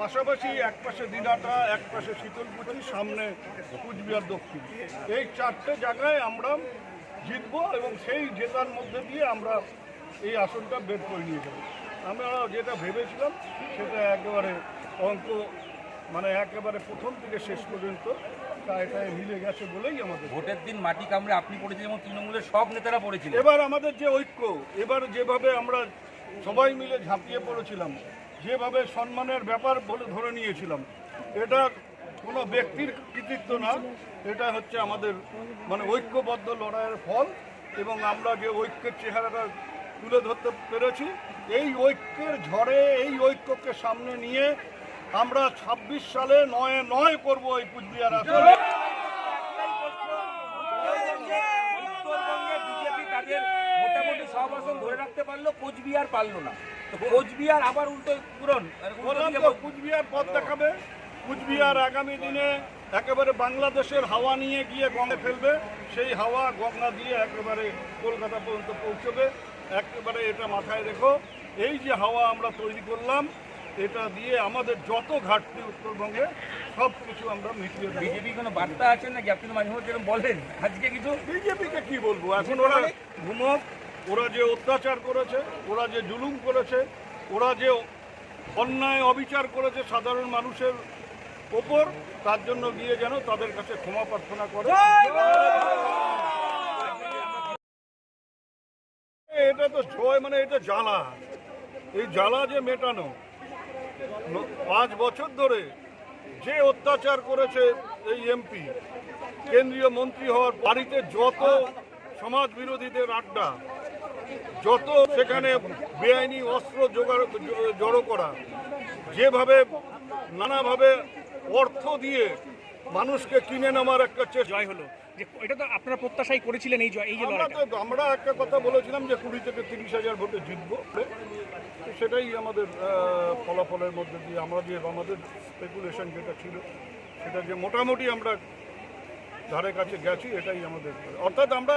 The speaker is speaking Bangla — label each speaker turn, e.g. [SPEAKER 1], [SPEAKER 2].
[SPEAKER 1] পাশাপাশি এক পাশে দিনাটা এক পাশে শীতলকুচি সামনে কুচবিহার দক্ষিণ। এই চারটে জায়গায় আমরা জিতবো এবং সেই জেতার মধ্যে দিয়ে আমরা এই আসনটা বের করে নিয়ে যাব। আমরা যেটা ভেবেছিলাম সেটা একেবারে অঙ্ক মানে একেবারে প্রথম থেকে শেষ পর্যন্ত তা এটাই মিলে গেছে বলেই আমাদের।
[SPEAKER 2] ভোটের দিন মাটি কামড়ে আপনি পড়েছেন এবং তৃণমূলের সব নেতারা পড়েছিলেন।
[SPEAKER 1] এবার আমাদের যে ঐক্য এবার যেভাবে আমরা সবাই মিলে ঝাঁপিয়ে পড়েছিলাম যেভাবে সম্মানের ব্যাপার বলে ধরে নিয়েছিলাম, এটা কোনো ব্যক্তির কৃতিত্ব না, এটা হচ্ছে আমাদের মানে ঐক্যবদ্ধ লড়াইয়ের ফল এবং আমরা যে ঐক্যের চেহারাটা তুলে ধরতে পেরেছি, এই ঐক্যের ঝড়ে, এই ঐক্যকে সামনে নিয়ে আমরা ছাব্বিশ সালে নয় নয় করব এই কুচবিহার আসলে
[SPEAKER 2] মোটামুটি সব আসন ধরে রাখতে পারল, কোচবিহার পারল না। কোচবিহার আবার উল্টো পূরণ।
[SPEAKER 1] তো পথ দেখাবে। কুচবিহার আগামী দিনে একেবারে বাংলাদেশের হাওয়া নিয়ে গিয়ে গঙ্গে ফেলবে। সেই হাওয়া গঙ্গা দিয়ে একেবারে কলকাতা পর্যন্ত পৌঁছবে। একেবারে এটা মাথায় রেখো। এই যে হাওয়া আমরা তৈরি করলাম এটা দিয়ে আমাদের যত ঘাটতি উত্তরবঙ্গে সব কিছু আমরা মিটিয়ে
[SPEAKER 2] বিজেপি কোনো বার্তা আছে নাকি? আপনি মাঝে মধ্যে বলেন। আজকে কিছু
[SPEAKER 1] বিজেপিকে কি বলব? এখন ওরা ঘুমক ওরা যে অত্যাচার করেছে, ওরা যে জুলুম করেছে, ওরা যে অন্যায় অবিচার করেছে সাধারণ মানুষের ওপর, তার জন্য গিয়ে যেন তাদের কাছে ক্ষমা প্রার্থনা করে। এটা তো ছয় মানে এটা জ্বালা। এই জ্বালা যে মেটানো, পাঁচ বছর ধরে যে অত্যাচার করেছে এই এমপি, কেন্দ্রীয় মন্ত্রী হওয়ার বাড়িতে যত সমাজ বিরোধীদের আড্ডা যত সেখানে বেআইনি অস্ত্র জোগাড় জড়ো করা যেভাবে নানাভাবে অর্থ দিয়ে মানুষকে কিনে নেওয়ার একটা চেষ্টা
[SPEAKER 3] জয় হলো। যে এটা তো আপনারা প্রত্যাশাই করেছিলেন এই এই যে
[SPEAKER 1] আমরা একটা কথা বলেছিলাম যে কুড়ি থেকে তিরিশ হাজার ভোটে জিতবো। সেটাই আমাদের ফলাফলের মধ্যে দিয়ে আমরা যে আমাদের স্পেকুলেশন যেটা ছিল সেটা যে মোটামুটি আমরা ধারে কাছে গেছি এটাই আমাদের অর্থাৎ আমরা